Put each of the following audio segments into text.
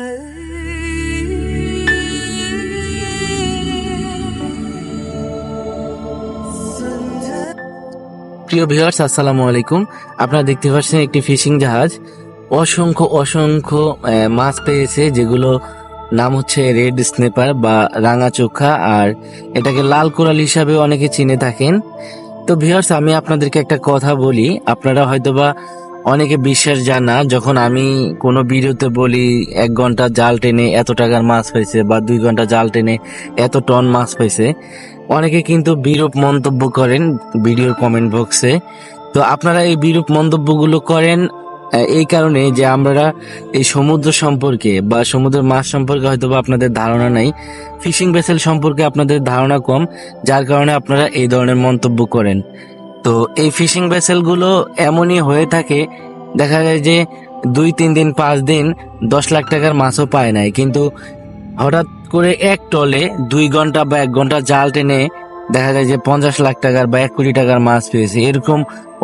প্রিয় ভিউয়ার্স, আসসালামু আলাইকুম। আপনারা দেখতে পাচ্ছেন একটি ফিশিং জাহাজ। অসংখ্য অসংখ্য মাছ পেয়েছে, যেগুলো নাম হচ্ছে রেড স্নেপার বা রাঙা চোখা আর এটাকে লাল কোরাল হিসাবে অনেকে চিনে থাকেন। তো ভিউয়ার্স, আমি আপনাদেরকে একটা কথা বলি। আপনারা হয়তোবা অনেকে বিশ্বাস জানা যখন আমি কোনো ভিডিওতে বলি, এক ঘণ্টা জাল টেনে এত টাকার মাছ পাইছে বা দুই ঘণ্টা জাল টেনে এত টন মাছ পাইছে অনেকে কিন্তু বিরূপ মন্তব্য করেন ভিডিওর কমেন্ট বক্সে তো আপনারা এই বিরূপ মন্তব্যগুলো করেন এই কারণে যে আমরা এই সমুদ্র সম্পর্কে বা সমুদ্রের মাছ সম্পর্কে হয়তো বা আপনাদের ধারণা নাই, ফিশিং ভেসেল সম্পর্কে আপনাদের ধারণা কম, যার কারণে আপনারা এই ধরনের মন্তব্য করেন। তো এই ফিশিং ভেসেলগুলো এমনই হয়ে থাকে, দেখা যায় যে দুই, তিন দিন, পাঁচ দিন দশ লাখ টাকার মাছও পায় নাই। কিন্তু হঠাৎ করে এক টলে দুই ঘণ্টা বা এক ঘণ্টা জাল টেনে দেখা যায় যে পঞ্চাশ লাখ টাকার বা এক কোটি টাকার মাছ পেয়েছে। এরকম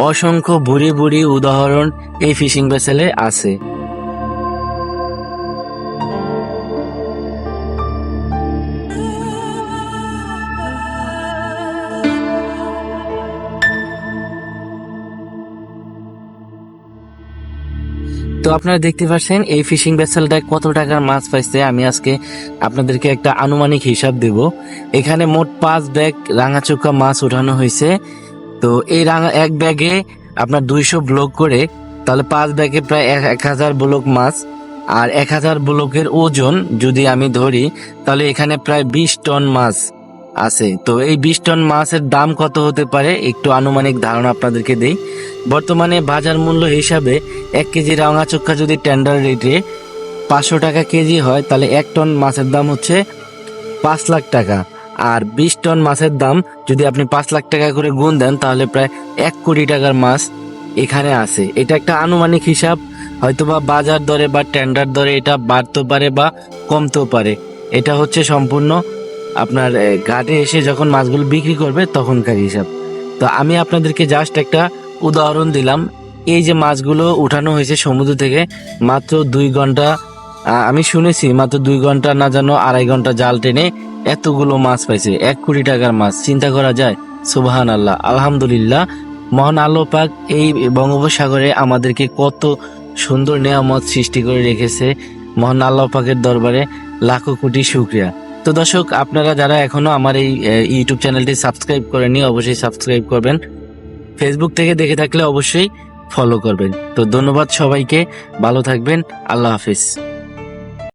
অসংখ্য ভুরি ভুরি উদাহরণ এই ফিশিং ভেসেলে আছে। তো আপনারা দেখতে পাচ্ছেন, এই ফিশিং ভেসেলটায় কত টাকার মাছ পাইছে, আমি আজকে আপনাদেরকে একটা আনুমানিক হিসাব দেব। এখানে মোট পাঁচ ব্যাগ রাঙাচোকা মাছ উঠানো হয়েছে। তো এই রাঙা, এক ব্যাগে আপনার দুইশো ব্লক করে, তাহলে পাঁচ ব্যাগে প্রায় এক হাজার ব্লক মাছ। আর এক হাজার ব্লকের ওজন যদি আমি ধরি, তাহলে এখানে প্রায় বিশ টন মাছ। আছে। তো এই বিশ টন মাছের দাম কত হতে পারে? একটু আনুমানিক ধারণা আপনাদেরকে দেই। বর্তমানে বাজার মূল্য হিসাবে এক কেজি রাঙা চোখা যদি টেন্ডার রেটে পাঁচশো টাকা কেজি হয়, তাহলে এক টন মাছের দাম হচ্ছে পাঁচ লাখ টাকা। আর বিশ টন মাছের দাম যদি আপনি পাঁচ লাখ টাকা করে গুণ দেন, তাহলে প্রায় এক কোটি টাকার মাছ এখানে আছে। এটা একটা আনুমানিক হিসাব। হয়তোবা বাজার দরে বা টেন্ডার দরে এটা বাড়তেও পারে বা কমতেও পারে। এটা হচ্ছে সম্পূর্ণ আপনার ঘাটে এসে যখন মাছগুলো বিক্রি করবে তখনকার হিসাব। তো আমি আপনাদেরকে জাস্ট একটা উদাহরণ দিলাম। এই যে মাছগুলো উঠানো হয়েছে সমুদ্র থেকে মাত্র দুই ঘণ্টা আমি শুনেছি মাত্র দুই ঘণ্টা না জানো আড়াই ঘণ্টা জাল টেনে এতগুলো মাছ পাইছে। এক কোটি টাকার মাছ, চিন্তা করা যায়? সুবাহান আল্লাহ আলহামদুলিল্লাহ। মহান আল্লাহ পাক এই বঙ্গোপসাগরে আমাদেরকে কত সুন্দর নেয়ামত সৃষ্টি করে রেখেছে। মহান আল্লাহ পাকের দরবারে লাখো কোটি শুক্রিয়া। তো দর্শক, আপনারা যারা এখনও আমার এই ইউটিউব চ্যানেলটি সাবস্ক্রাইব করেনি অবশ্যই সাবস্ক্রাইব করবেন। ফেসবুক থেকে দেখে থাকলে অবশ্যই ফলো করবেন। তো ধন্যবাদ সবাইকে। ভালো থাকবেন। আল্লাহ হাফিজ।